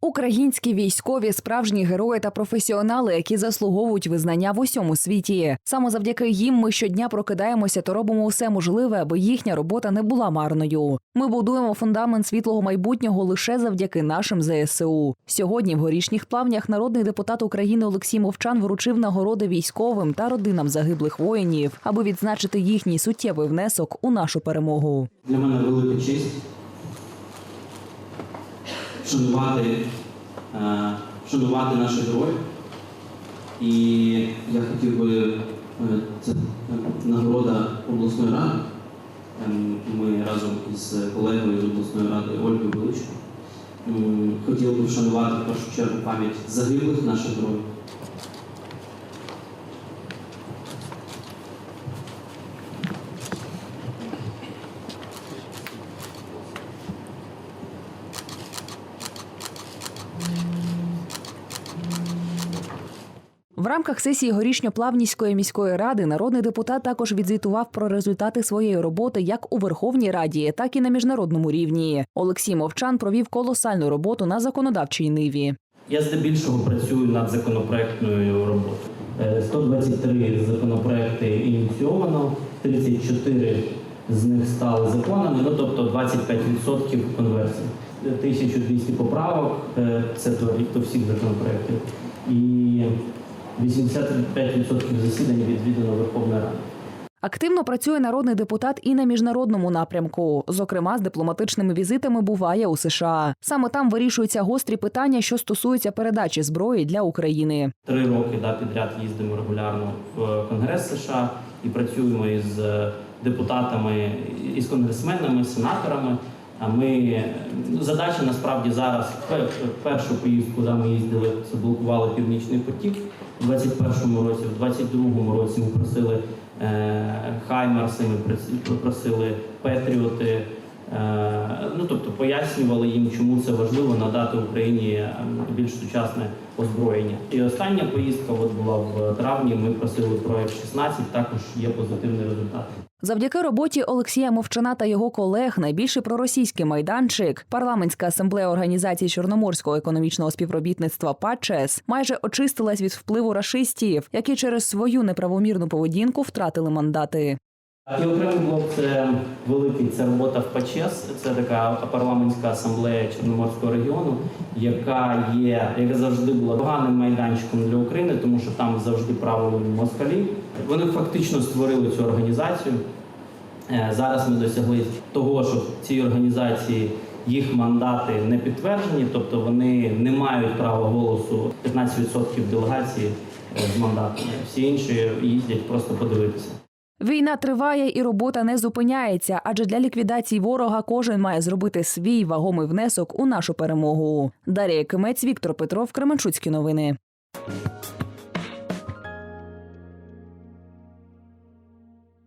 Українські військові справжні герої та професіонали, які заслуговують визнання в усьому світі. Саме завдяки їм ми щодня прокидаємося та робимо все можливе, аби їхня робота не була марною. Ми будуємо фундамент світлого майбутнього лише завдяки нашим ЗСУ. Сьогодні в горішніх плавнях народний депутат України Олексій Мовчан вручив нагороди військовим та родинам загиблих воїнів, аби відзначити їхній суттєвий внесок у нашу перемогу. Для мене велика честь шанувати, е, шанувати наших героїв. І я хотів би, е, це нагорода обласної ради. Ем, Ми разом із колегою з обласної ради Ольгою Величко м, хотіли би вшанувати в першу чергу пам'ять загиблих наших героїв. В рамках сесії горішньоплавнівської міської ради народний депутат також відзвітував про результати своєї роботи як у Верховній Раді, так і на міжнародному рівні. Олексій Мовчан провів колосальну роботу на законодавчій ниві. Я здебільшого працюю над законопроектною роботою. Е, 123 законопроекти ініційовано, 34 з них стали законами, ну тобто 25% конверсій. 1200 поправок е, це до, всіх законопроєктів. І 85% засідань відвідано Верховної Ради. Активно працює народний депутат і на міжнародному напрямку. Зокрема, з дипломатичними візитами буває у США. Саме там вирішуються гострі питання, що стосуються передачі зброї для України. Три роки да, підряд їздимо регулярно в Конгрес США і працюємо із депутатами, із конгресменами, сенаторами. А ми ну, задача насправді зараз першу поїздку, куди ми їздили, це блокували північний потік у 21-му році, в 22-му році ми просили е, Хаймерси, ми просили Петріоти. Е, Ну, тобто пояснювали їм, чому це важливо надати Україні е, більш сучасне озброєння. І остання поїздка от була в травні. Ми просили про F-16, також є позитивний результат. Завдяки роботі Олексія Мовчана та його колег найбільший проросійський майданчик, парламентська асамблея організації Чорноморського економічного співробітництва ПАЧЕС майже очистилась від впливу рашистів, які через свою неправомірну поведінку втратили мандати. І окремий блок це великий це робота в ПАЧЕС. Це така парламентська асамблея Чорноморського регіону, яка є, яка завжди була поганим майданчиком для України, тому що там завжди правили москалі. Вони фактично створили цю організацію. Е, Зараз ми досягли того, що в цій організації їх мандати не підтверджені, тобто вони не мають права голосу 15% делегації е, з мандатами. Всі інші їздять просто подивитися. Війна триває і робота не зупиняється, адже для ліквідації ворога кожен має зробити свій вагомий внесок у нашу перемогу. Дарія Кимець, Віктор Петров, Кременчуцькі новини.